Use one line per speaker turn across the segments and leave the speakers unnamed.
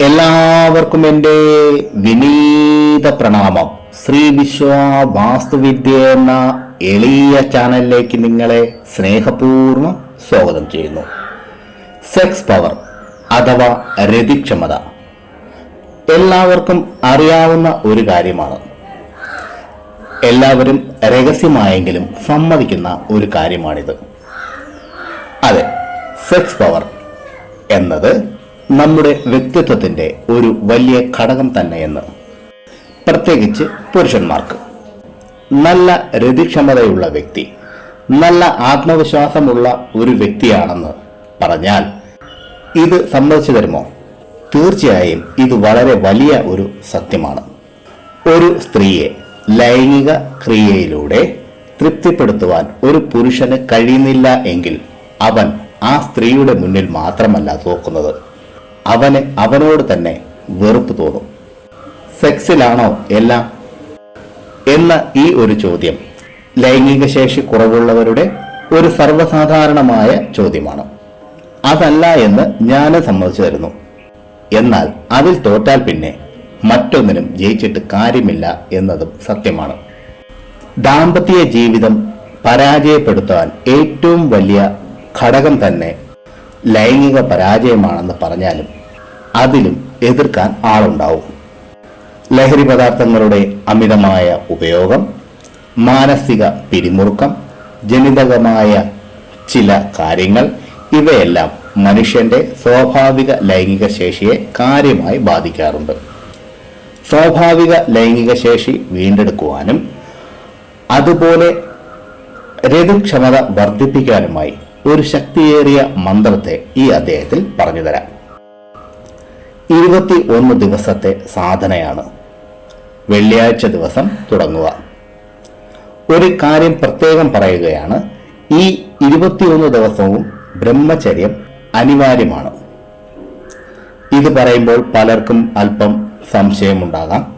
എല്ലാവർക്കും എന്റെ വിനീത പ്രണാമം. ശ്രീ വിശ്വ വാസ്തുവിദ്യ എന്ന എളിയ ചാനലിലേക്ക് നിങ്ങളെ സ്നേഹപൂർവം സ്വാഗതം ചെയ്യുന്നു. സെക്സ് പവർ അഥവാ രതിക്ഷമത എല്ലാവർക്കും അറിയാവുന്ന ഒരു കാര്യമാണ്. എല്ലാവരും രഹസ്യമായെങ്കിലും സമ്മതിക്കുന്ന ഒരു കാര്യമാണിത്. അതെ സെക്സ് പവർ എന്നത് നമ്മുടെ വ്യക്തിത്വത്തിന്റെ ഒരു വലിയ ഘടകം തന്നെയെന്ന്. പ്രത്യേകിച്ച് പുരുഷന്മാർക്ക്. നല്ല രതിക്ഷമതയുള്ള വ്യക്തി നല്ല ആത്മവിശ്വാസമുള്ള ഒരു വ്യക്തിയാണെന്ന് പറഞ്ഞാൽ ഇത് സമ്മതിച്ചു തരുമോ? തീർച്ചയായും ഇത് വളരെ വലിയ ഒരു സത്യമാണ്. ഒരു സ്ത്രീയെ ലൈംഗിക ക്രിയയിലൂടെ തൃപ്തിപ്പെടുത്തുവാൻ ഒരു പുരുഷന് കഴിയുന്നില്ല എങ്കിൽ അവൻ ആ സ്ത്രീയുടെ മുന്നിൽ മാത്രമല്ല തോക്കുന്നത്. അവന് അവനോട് തന്നെ വെറുപ്പ് തോന്നും. സെക്സിലാണോ എല്ലാം? എന്ന ഈ ഒരു ചോദ്യം ലൈംഗിക ശേഷി കുറവുള്ളവരുടെ ഒരു സർവസാധാരണമായ ചോദ്യമാണ്. അതല്ല എന്ന് ഞാൻ സമ്മതിച്ചു തരുന്നു എന്നാൽ അതിൽ തോറ്റാൽ പിന്നെ മറ്റൊന്നിനും ജയിച്ചിട്ട് കാര്യമില്ല എന്നതും സത്യമാണ്. ദാമ്പത്യ ജീവിതം പരാജയപ്പെടുത്താൻ ഏറ്റവും വലിയ ഘടകം തന്നെ ലൈംഗിക പരാജയമാണെന്ന് പറഞ്ഞാലും അതിലും എതിർക്കാൻ ആളുണ്ടാവും. ലഹരി പദാർത്ഥങ്ങളുടെ അമിതമായ ഉപയോഗം മാനസിക പിരിമുറുക്കം ജനിതകമായ ചില കാര്യങ്ങൾ ഇവയെല്ലാം മനുഷ്യന്റെ സ്വാഭാവിക ലൈംഗിക ശേഷിയെ കാര്യമായി ബാധിക്കാറുണ്ട്. സ്വാഭാവിക ലൈംഗിക ശേഷി വീണ്ടെടുക്കുവാനും അതുപോലെ രതിക്ഷമത വർദ്ധിപ്പിക്കാനുമായി ഒരു ശക്തിയേറിയ മന്ത്രത്തെ ഈ അദ്ദേഹത്തിൽ പറഞ്ഞു തരാം ഇരുപത്തി ഒന്ന് ദിവസത്തെ സാധനയാണ്. വെള്ളിയാഴ്ച ദിവസം തുടങ്ങുക. ഒരു കാര്യം പ്രത്യേകം പറയുകയാണ്. ഈ ഇരുപത്തിയൊന്ന് ദിവസവും ബ്രഹ്മചര്യം അനിവാര്യമാണ്. ഇത് പറയുമ്പോൾ പലർക്കും അല്പം സംശയമുണ്ടാകാം.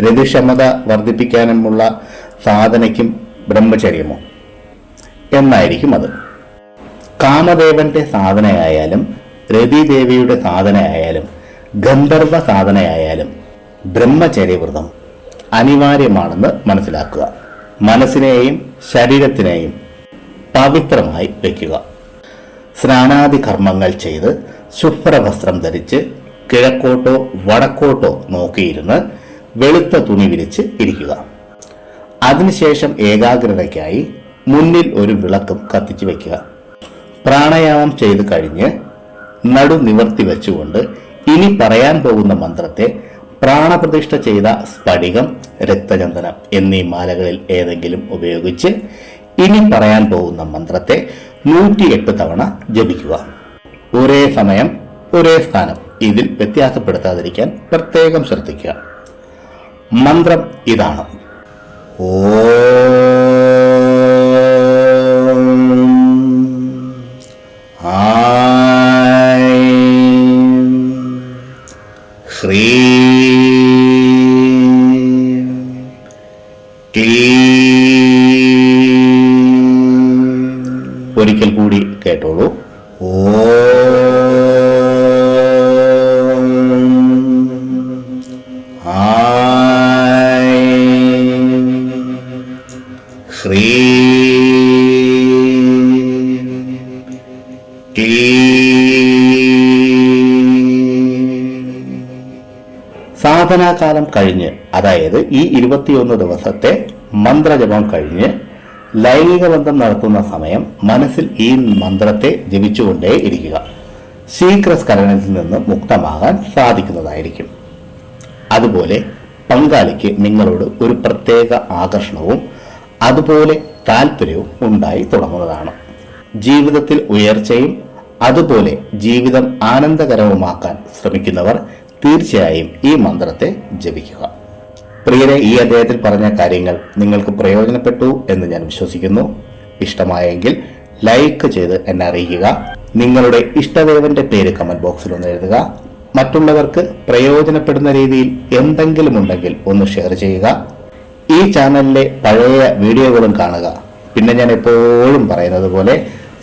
രതിക്ഷമത വർദ്ധിപ്പിക്കാനുമുള്ള സാധനയ്ക്കും ബ്രഹ്മചര്യമോ? എന്നായിരിക്കും അത്. കാമദേവന്റെ സാധനയായാലും രതിദേവിയുടെ സാധനയായാലും ഗന്ധർവ സാധനയായാലും ബ്രഹ്മചര്യവ്രതം അനിവാര്യമാണെന്ന് മനസ്സിലാക്കുക. മനസ്സിനെയും ശരീരത്തിനെയും പവിത്രമായി വയ്ക്കുക. സ്നാനാദി കർമ്മങ്ങൾ ചെയ്ത് ശുഭ്രവസ്ത്രം ധരിച്ച് കിഴക്കോട്ടോ വടക്കോട്ടോ നോക്കിയിരുന്ന് വെളുത്ത തുണി വിരിച്ച് ഇരിക്കുക. അതിനുശേഷം ഏകാഗ്രതയ്ക്കായി മുന്നിൽ ഒരു വിളക്കും കത്തിച്ചു വയ്ക്കുക. പ്രാണായാമം ചെയ്തു കഴിഞ്ഞ് നടു നിവർത്തി വെച്ചുകൊണ്ട് ഇനി പറയാൻ പോകുന്ന മന്ത്രത്തെ പ്രാണപ്രതിഷ്ഠ ചെയ്ത സ്ഫടികം രക്തചന്ദനം എന്നീ മാലകളിൽ ഏതെങ്കിലും ഉപയോഗിച്ച് ഇനി പറയാൻ പോകുന്ന മന്ത്രത്തെ നൂറ്റിയെട്ട് തവണ ജപിക്കുക. ഒരേ സമയം ഒരേ സ്ഥാനം ഇതിൽ വ്യത്യാസപ്പെടുത്താതിരിക്കാൻ പ്രത്യേകം ശ്രദ്ധിക്കുക. മന്ത്രം ഇതാണ്. ഓം ഹ്രീം ക്ലീം ഒരിക്കൽ കൂടി കേട്ടോളൂ. ഓം ഐം സാധനാകാലം കഴിഞ്ഞ് അതായത് ഈ ഇരുപത്തിയൊന്ന് ദിവസത്തെ മന്ത്രജപം കഴിഞ്ഞ് ലൈംഗിക ബന്ധം നടത്തുന്ന സമയം മനസ്സിൽ ഈ മന്ത്രത്തെ ജപിച്ചുകൊണ്ടേ ഇരിക്കുക. ശീഘ്രസ്ഖലനത്തിൽ നിന്ന് മുക്തമാകാൻ സാധിക്കുന്നതായിരിക്കും. അതുപോലെ പങ്കാളിക്ക് നിങ്ങളോട് ഒരു പ്രത്യേക ആകർഷണവും അതുപോലെ താല്പര്യവും ഉണ്ടായി തുടങ്ങുന്നതാണ്. ജീവിതത്തിൽ ഉയർച്ചയും അതുപോലെ ജീവിതം ആനന്ദകരവുമാക്കാൻ ശ്രമിക്കുന്നവർ തീർച്ചയായും ഈ മന്ത്രത്തെ ജപിക്കുക. പ്രിയരെ ഈ അദ്ദേഹത്തിൽ പറഞ്ഞ കാര്യങ്ങൾ നിങ്ങൾക്ക് പ്രയോജനപ്പെട്ടു എന്ന് ഞാൻ വിശ്വസിക്കുന്നു. ഇഷ്ടമായെങ്കിൽ ലൈക്ക് ചെയ്ത് എന്നെ അറിയിക്കുക. നിങ്ങളുടെ ഇഷ്ടദേവന്റെ പേര് കമന്റ് ബോക്സിൽ ഒന്ന് എഴുതുക. മറ്റുള്ളവർക്ക് പ്രയോജനപ്പെടുന്ന രീതിയിൽ എന്തെങ്കിലും ഉണ്ടെങ്കിൽ ഒന്ന് ഷെയർ ചെയ്യുക. ഈ ചാനലിലെ പഴയ വീഡിയോകളും കാണുക. പിന്നെ ഞാൻ എപ്പോഴും പറയുന്നത് പോലെ